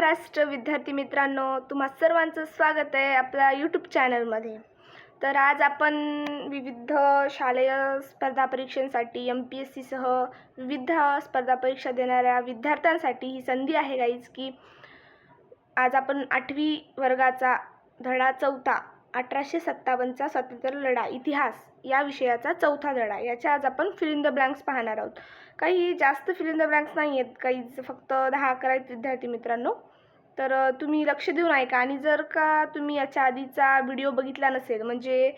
महाराष्ट्र विद्यार्थी मित्रांनो तुम्हा सर्वांचं स्वागत आहे आपल्या यूट्यूब चॅनलमध्ये तर आज आपण विविध शालेय स्पर्धा परीक्षांसाठी एम पी एस सीसह विविध स्पर्धा परीक्षा देणाऱ्या विद्यार्थ्यांसाठी ही संधी आहे गाईज की आज आपण आठवी वर्गाचा धडा चौथा अठराशे सत्तावन्नचा स्वातंत्र्य लढा इतिहास या विषयाचा चौथा धडा याच्या आज आपण फिल द ब्लँक्स पाहणार आहोत. काही जास्त फिल द ब्लँक्स नाही आहेत काही फक्त दहा अकरा आहेत विद्यार्थी मित्रांनो. तर तुम्ही लक्ष देऊन ऐका. आणि जर का तुम्ही याच्या आधीचा व्हिडिओ बघितला नसेल म्हणजे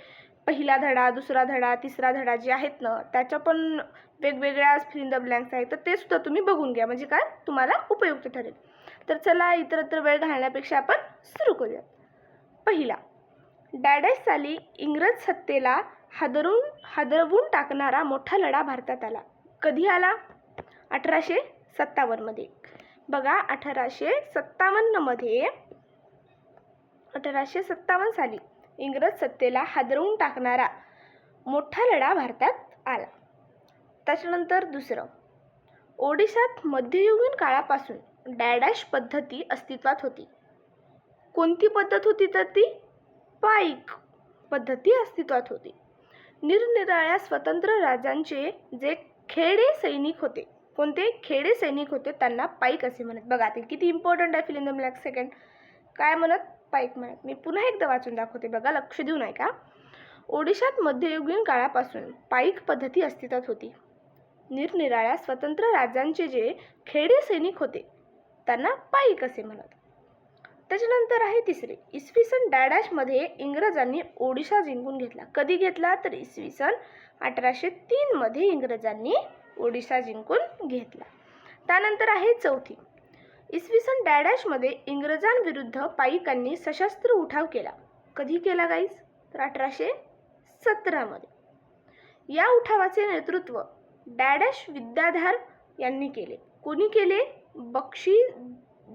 पहिला धडा दुसरा धडा तिसरा धडा जे आहेत ना त्याच्या पण वेगवेगळ्या फिलिंग द ब्लँक्स आहेत तर ते सुद्धा तुम्ही बघून घ्या. म्हणजे काय? तुम्हाला उपयुक्त ठरेल. तर चला इतरत्र वेळ घालण्यापेक्षा आपण सुरू करूयात. पहिला डॅडॅश साली इंग्रज सत्तेला हादरून हादरवून टाकणारा मोठा लढा भारतात आला. कधी आला? अठराशे सत्तावन्नमध्ये. बघा अठराशे सत्तावन्नमध्ये अठराशे सत्तावन्न साली इंग्रज सत्तेला हादरवून टाकणारा मोठा लढा भारतात आला. त्याच्यानंतर दुसरं ओडिशात मध्ययुगीन काळापासून डॅडॅश पद्धती अस्तित्वात होती. कोणती पद्धत होती तर ती? पाईक पद्धती अस्तित्वात होती. निरनिराळ्या स्वतंत्र राजांचे जे खेडे सैनिक होते कोणते खेडे सैनिक होते त्यांना पाईक असे म्हणत. बघा ते किती इम्पॉर्टंट आहे फिलिंग द ब्लॅक सेकंड काय म्हणत? पाईक म्हणत. मी पुन्हा एकदा वाचून दाखवते बघा लक्ष देऊ नये का ओडिशात मध्ययुगीन काळापासून पाईक पद्धती अस्तित्वात होती. निरनिराळ्या स्वतंत्र राज्यांचे जे खेडे सैनिक होते त्यांना पाईक असे म्हणत. त्याच्यानंतर आहे तिसरे. इसवी सन डॅडॅशमध्ये इंग्रजांनी ओडिशा जिंकून घेतला. कधी घेतला? तर इसवी सन अठराशे तीनमध्ये इंग्रजांनी ओडिशा जिंकून घेतला. त्यानंतर आहे चौथी. इसवी सन डॅडॅशमध्ये इंग्रजांविरुद्ध पाईकांनी सशस्त्र उठाव केला. कधी केला गाईस तर अठराशे सतरामध्ये या उठावाचे नेतृत्व डॅडॅश विद्याधार यांनी केले. कोणी केले? बक्षी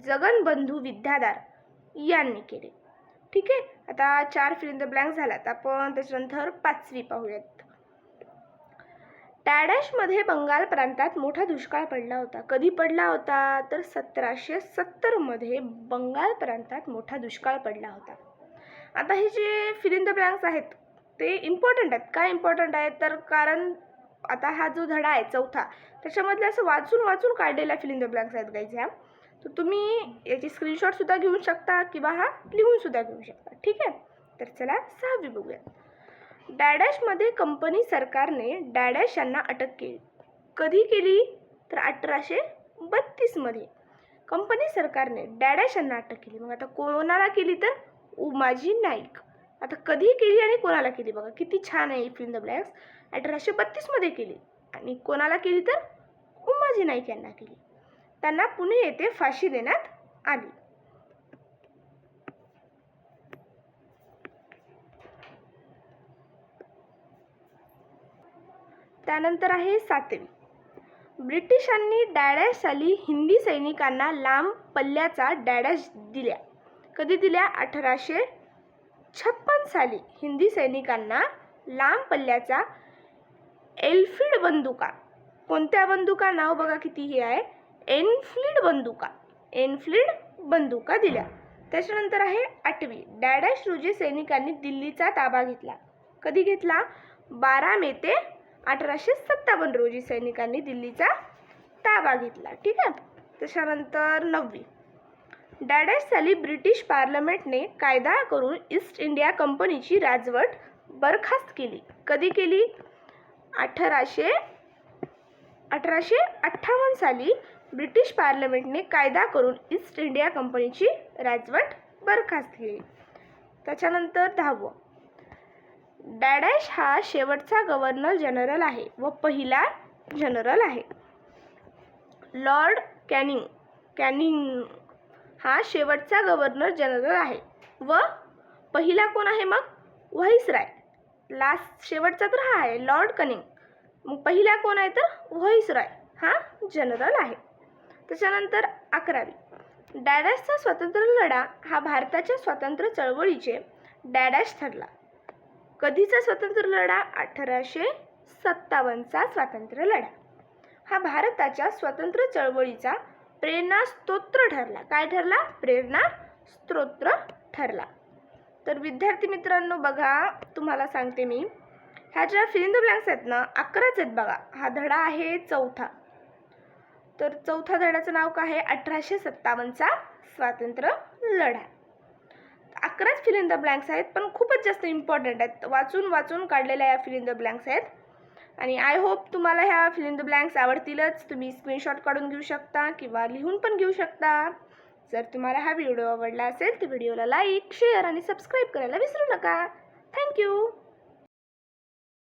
जगनबंधू विद्याधार यांनी केले. ठीक आहे? आता चार फिल्म द ब्लँक झालात. आपण त्याच्यानंतर पाचवी पाहूयात. टॅडॅशमध्ये बंगाल प्रांतात मोठा दुष्काळ पडला होता. कधी पडला होता? तर सतराशे सत्तरमध्ये बंगाल प्रांतात मोठा दुष्काळ पडला होता. आता हे जे फिलिंद द ब्लँक्स आहेत ते इम्पॉर्टंट आहेत. काय इम्पॉर्टंट आहेत तर कारण आता हा जो धडा आहे चौथा त्याच्यामधले असं वाचून वाचून काढलेल्या फिलिंद द ब्लँक्स आहेत गाईज ह्या. तर तुम्ही याची स्क्रीनशॉटसुद्धा घेऊ शकता किंवा हा लिहूनसुद्धा घेऊ शकता. ठीक आहे? तर चला सहावी बघूया. डॅडॅशमध्ये कंपनी सरकारने डॅडॅश यांना अटक केली. कधी केली? तर अठराशे बत्तीसमध्ये कंपनी सरकारने डॅडॅश यांना अटक केली. मग आता कोणाला केली तर? उमाजी नाईक. आता कधी केली आणि कोणाला केली? बघा किती छान आहे फिल्म द ब्लॅक्स अठराशे बत्तीसमध्ये केली. आणि कोणाला केली तर? उमाजी नाईक यांना केली. त्यांना पुणे येथे फाशी देण्यात आली. त्यानंतर आहे सातवी. ब्रिटिशांनी डॅडॅश साली हिंदी सैनिकांना लांब पल्ल्याचा डॅडॅश दिल्या. कधी दिल्या? अठराशे छप्पन साली. हिंदी सैनिकांना लांब पल्ल्याचा एल्फिड बंदुका. कोणत्या बंदुका? नाव बघा किती हे आहे. एनफ्लिड बंदुका. एनफ्लिड बंदुका दिल्या. त्याच्यानंतर आहे आठवी. डॅडॅश रोजी सैनिकांनी दिल्लीचा ताबा घेतला. कधी घेतला? बारा मे ते अठराशे सत्तावन्न रोजी सैनिकांनी दिल्लीचा ताबा घेतला. ठीक आहे? त्याच्यानंतर नववी. डॅडॅश साली ब्रिटिश पार्लमेंटने कायदा करून ईस्ट इंडिया कंपनीची राजवट बरखास्त केली. कधी केली? अठराशे अठराशे अठ्ठावन्न साली ब्रिटिश पार्लमेंटने कायदा करून ईस्ट इंडिया कंपनीची राजवट बरखास्त केली. त्याच्यानंतर दहावं. डॅडॅश हा शेवटचा गव्हर्नर जनरल आहे व पहिला जनरल आहे. लॉर्ड कॅनिंग कॅनिंग हा शेवटचा गव्हर्नर जनरल आहे व पहिला कोण आहे मग? व्हाईसराय लास्ट शेवटचा तर हा आहे लॉर्ड कनिंग. मग पहिला कोण आहे तर? व्हाईसराय हा जनरल आहे. त्याच्यानंतर अकरावी. डॅडॅशचा स्वातंत्र्य लढा हा भारताच्या स्वातंत्र्य चळवळीचे डॅडॅश ठरला. कधीचा स्वातंत्र्य लढा? अठराशे सत्तावन्नचा स्वातंत्र्य लढा. हा भारताच्या स्वातंत्र्य चळवळीचा प्रेरणा स्तोत्र ठरला. काय ठरला? प्रेरणा स्तोत्र ठरला. तर विद्यार्थी मित्रांनो बघा तुम्हाला सांगते मी. ह्या ज्या फिलिंग द ब्लँक्स आहेत ना अकराच आहेत बघा. हा धडा आहे चौथा. तर चौथा धड्याचं नाव काय आहे? अठराशे सत्तावन्नचा स्वातंत्र्य लढा. अकराच फिल इन द ब्लँक्स आहेत पण खूपच जास्त इम्पॉर्टंट आहेत. वाचून वाचून काढलेल्या या फिल इन द ब्लँक्स आहेत. आणि आय होप तुम्हाला ह्या फिल इन द ब्लँक्स आवडतीलच. तुम्ही स्क्रीनशॉट काढून घेऊ शकता किंवा लिहून पण घेऊ शकता. जर तुम्हाला हा व्हिडिओ आवडला असेल तर व्हिडिओला लाईक शेअर आणि सबस्क्राईब करायला विसरू नका. थँक्यू